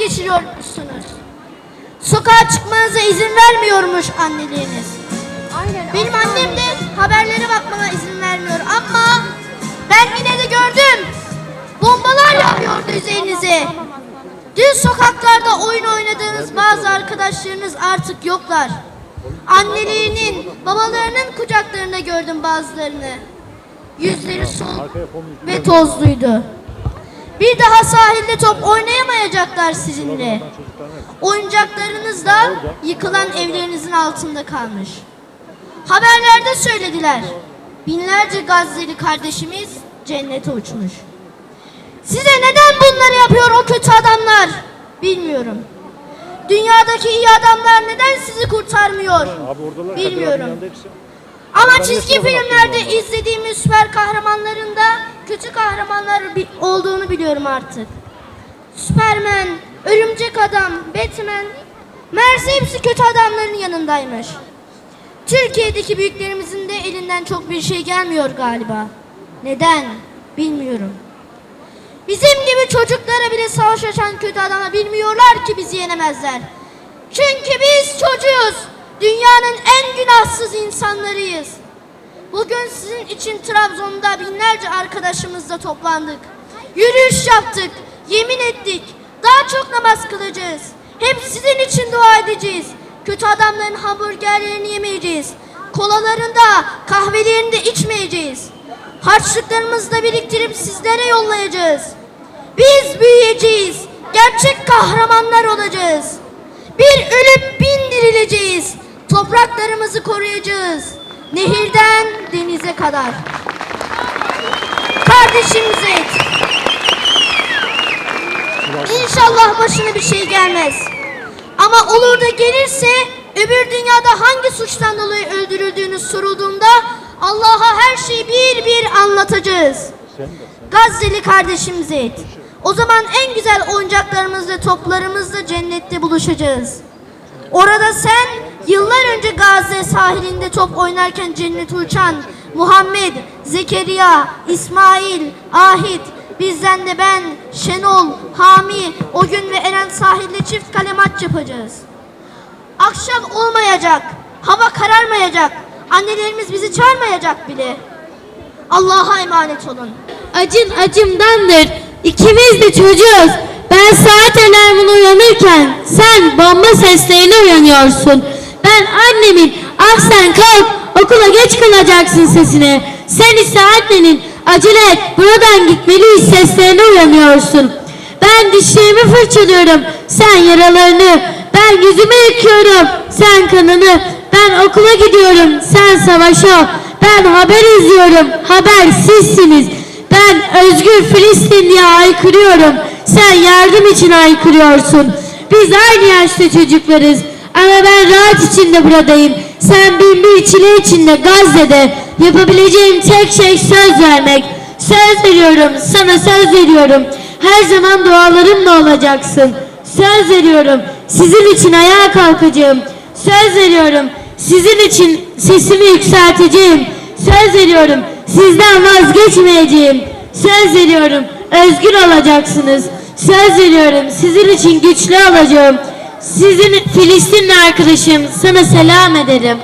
geçiriyormuşsunuz. Sokağa çıkmanıza izin vermiyormuş anneliğiniz. Benim annem de haberlere bakmama izin vermiyor ama ben yine de gördüm. Bombalar yağıyordu üzerinize. Dün sokaklarda oyun oynadığınız bazı arkadaşlarınız artık yoklar. Anneliğinin, babalarının kucaklarında gördüm bazılarını. Yüzleri soluk ve tozluydu. Bir daha sahilde top oynayamayacaklar sizinle. Oyuncaklarınız da yıkılan evlerinizin altında kalmış. Haberlerde söylediler. Binlerce Gazze'li kardeşimiz cennete uçmuş. Size neden bunları yapıyor o kötü adamlar? Bilmiyorum. Dünyadaki iyi adamlar neden sizi kurtarmıyor? Bilmiyorum. Ama çizgi filmlerde izlediğimiz süper kahramanların da kötü kahramanlar olduğunu biliyorum artık. Superman, Örümcek Adam, Batman, meğerse hepsi kötü adamların yanındaymış. Türkiye'deki büyüklerimizin de elinden çok bir şey gelmiyor galiba. Neden? Bilmiyorum. Bizim gibi çocuklara bile savaş açan kötü adama bilmiyorlar ki bizi yenemezler. Çünkü biz çocuğuz. Dünyanın en günahsız insanlarıyız. Bugün sizin için Trabzon'da binlerce arkadaşımızla toplandık. Yürüyüş yaptık, yemin ettik. Daha çok namaz kılacağız. Hep sizin için dua edeceğiz. Kötü adamların hamburgerlerini yemeyeceğiz. Kolalarını da, kahvelerini de içmeyeceğiz. Harçlıklarımızı da biriktirip sizlere yollayacağız. Biz büyüyeceğiz. Gerçek kahramanlar olacağız. Bir ölüp bin dirileceğiz. Topraklarımızı koruyacağız. Nehirden denize kadar. Kardeşimize et. İnşallah başına bir şey gelmez. Ama olur da gelirse öbür dünyada hangi suçtan dolayı öldürüldüğünüz sorulduğunda Allah'a her şeyi bir bir anlatacağız. Gazze'li kardeşimize et. O zaman en güzel oyuncaklarımızla toplarımızla cennette buluşacağız. Orada sen yıllar önce Gazze sahilinde top oynarken cennete uçan Muhammed, Zekeriya, İsmail, Ahit, bizden de ben, Şenol, Hami, o gün ve Eren sahilde çift kale maç yapacağız. Akşam olmayacak, hava kararmayacak, annelerimiz bizi çağırmayacak bile. Allah'a emanet olun. Acın acımdandır. İkimiz de çocuğuz. Ben saat alarmına uyanırken sen bomba seslerine uyanıyorsun. Ben annemin ah sen kalk okula geç kalacaksın sesine. Sen ise annenin acele et buradan gitmeliyiz seslerine uyanıyorsun. Ben dişlerimi fırçalıyorum sen yaralarını. Ben yüzümü yıkıyorum sen kanını. Ben okula gidiyorum sen savaşa. Ben haber izliyorum haber sizsiniz. Ben özgür Filistin diye haykırıyorum. Sen yardım için haykırıyorsun. Biz aynı yaşta çocuklarız. Ama ben rahat içinde buradayım. Sen bin bir çile içinde Gazze'de. Yapabileceğim tek şey söz vermek. Söz veriyorum, sana söz veriyorum. Her zaman dualarımla olacaksın. Söz veriyorum, sizin için ayağa kalkacağım. Söz veriyorum, sizin için sesimi yükselteceğim. Söz veriyorum, sizden vazgeçmeyeceğim. Söz veriyorum, özgür olacaksınız. Söz veriyorum, sizin için güçlü olacağım. Sizin Filistinli arkadaşım, sana selam ederim.